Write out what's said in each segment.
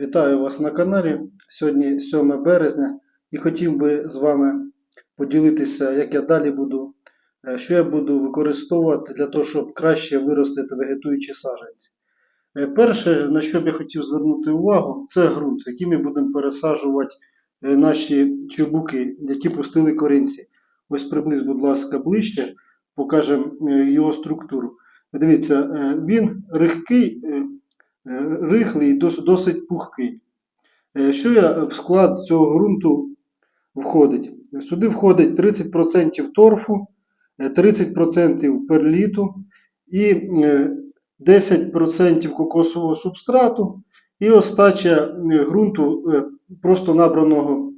Вітаю вас на каналі. Сьогодні 7 березня і хотів би з вами поділитися, як я далі буду, е, що я буду використовувати для того, щоб краще виростити вегетуючі саджанці. Е, Перше, на що б я хотів звернути увагу, це ґрунт, в який ми будемо пересаджувати е, наші чубуки, які пустили корінці. Ось приблизь, будь ласка, ближче, покажемо його структуру. Дивіться, він рихкий, рихлий і дос- досить пухкий. Е, Що я в склад цього ґрунту входить? Сюди входить 30% торфу, е, 30% перліту і е, 10% кокосового субстрату, і остача е, ґрунту е, просто набраного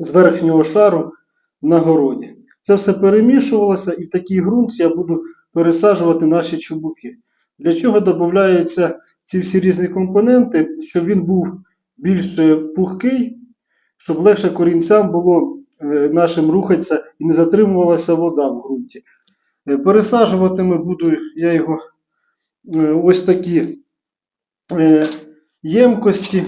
з верхнього шару на городі. Це все перемішувалося, і в такий ґрунт я буду пересаджувати наші чубуки. Для чого додаються ці всі різні компоненти, щоб він був більш е, пухкий, щоб легше корінцям було е, нашим рухатися і не затримувалася вода в ґрунті. Е, Пересаджуватиме буду я його ось такі ємкості.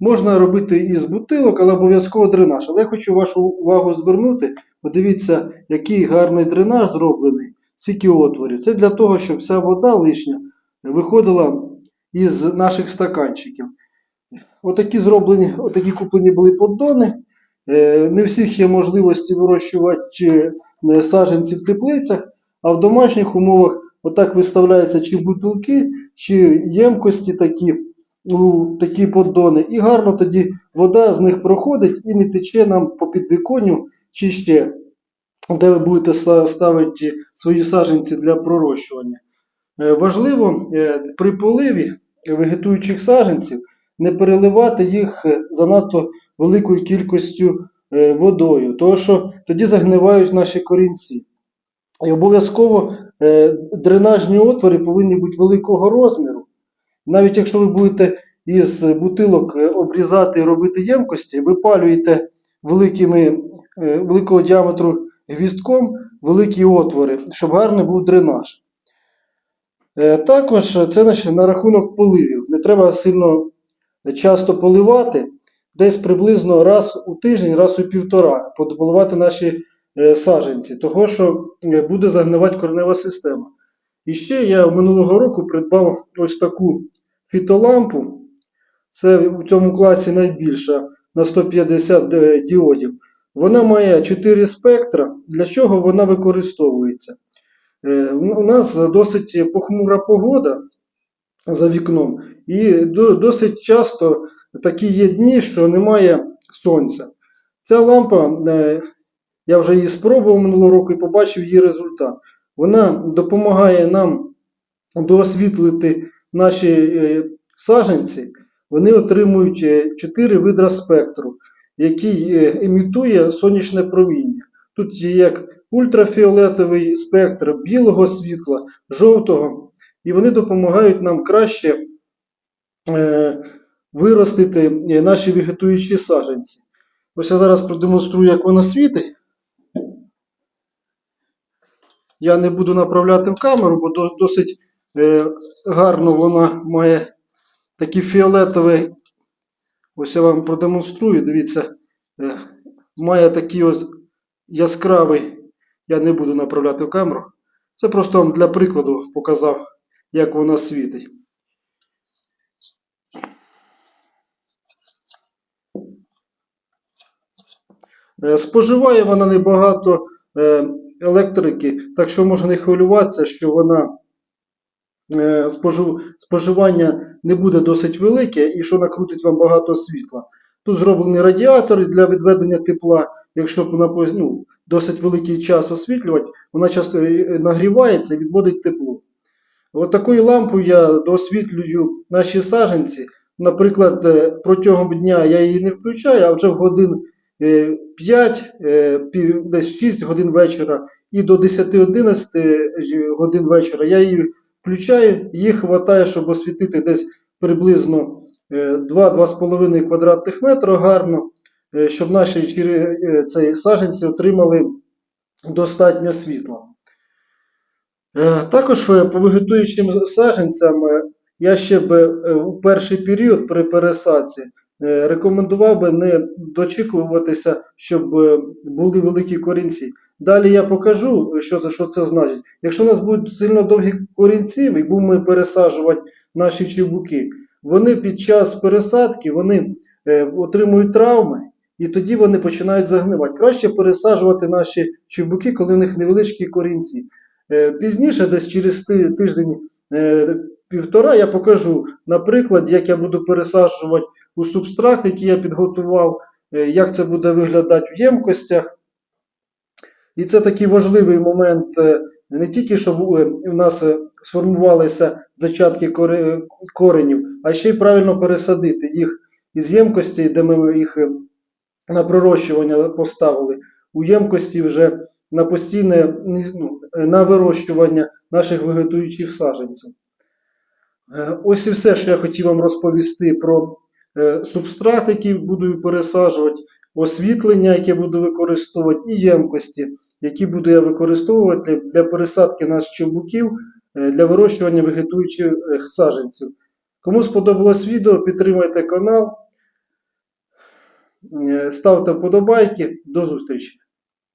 Можна робити із бутилок, але обов'язково дренаж. Але я хочу вашу увагу звернути. Подивіться, який гарний дренаж зроблений, скільки отворів. Це для того, щоб вся вода лишня виходила із наших стаканчиків. Отакі зроблені, отакі куплені були поддони. Е, Не всіх є можливості вирощувати е, саджанці в теплицях, а в домашніх умовах отак виставляються чи бутилки, чи ємкості такі, у такі поддони. І гарно тоді вода з них проходить і не тече нам по підвіконню чи ще, де ви будете ставити свої саджанці для пророщування. Е, Важливо е, при поливі вегетуючих саджанців не переливати їх е, занадто великою кількістю водою, тому що тоді загнивають наші корінці. І обов'язково дренажні отвори повинні бути великого розміру. Навіть якщо ви будете із бутилок обрізати і робити ємкості, випалюєте великими, великого діаметру гвістком великі отвори, щоб гарний був дренаж. Е, Також це на рахунок поливів. Не треба сильно часто поливати, десь приблизно раз у тиждень, раз у півтора, поливати наші е, саджанці, того що е, буде загнивати коренева система. І ще я минулого року придбав ось таку фітолампу. Це у цьому класі найбільша на 150 діодів. Вона має 4 спектра. Для чого вона використовується? Е, У нас досить похмура погода за вікном, і досить часто такі є дні, що немає сонця. Ця лампа, е, я вже її спробував минулого року і побачив її результат. Вона допомагає нам доосвітлити наші е, саджанці. Вони отримують 4 видра спектру, який е, імітує сонячне проміння. Тут є як ультрафіолетовий спектр білого світла, жовтого, і вони допомагають нам краще е, виростити е, наші вегетуючі саджанці. Ось я зараз продемонструю, як вона світить. Я не буду направляти в камеру, бо досить е, гарно вона має такі фіолетові. Ось я вам продемонструю. Дивіться, е, має такий ось яскравий. Я не буду направляти в камеру. Це просто вам для прикладу показав, як вона світить. Е, Споживає вона небагато е, електрики, так що можна не хвилюватися, що вона е, споживання не буде досить велике і що накрутить вам багато світла. Тут зроблені радіатори для відведення тепла. Якщо по- ну, досить великий час освітлювати, вона часто е, нагрівається і відводить тепло. От такою лампою я доосвітлюю наші саджанці. Наприклад, е, протягом дня я її не включаю, а вже в годин 5, десь 6 годин вечора і до 10-11 годин вечора я її включаю, її вистачає, щоб освітити десь приблизно е, 2-2,5 квадратних метра гарно, е, щоб наші е, цей, саджанці отримали достатньо світла. Е, Також е, по вегетуючим саджанцям е, я ще б е, у перший період при пересадці е, рекомендував би не дочікуватися, щоб е, були великі корінці. Далі я покажу, що це, що це значить. Якщо у нас будуть сильно довгі корінці, і будемо пересаджувати наші чубуки, вони під час пересадки вони е, отримують травми, і тоді вони починають загнивати. Краще пересаджувати наші чубуки, коли в них невеличкі корінці. Е, Пізніше, десь через тиждень е, я покажу на прикладі, як я буду пересаджувати у субстракт, який я підготував, е, як це буде виглядати в ємкостях. І це такий важливий момент не тільки, щоб у нас сформувалися зачатки коре- коренів, а ще й правильно пересадити їх із ємкості, де ми їх на пророщування поставили, у ємкості вже на постійне ну, на вирощування наших вегетуючих саджанців. Е, Ось і все, що я хотів вам розповісти про е, субстрат, який буду пересаджувати, освітлення, яке буду використовувати, і ємкості, які буду я використовувати для, пересадки наших чубуків е, для вирощування вегетуючих саджанців. Кому сподобалось відео, підтримайте канал, ставте вподобайки. До зустрічі!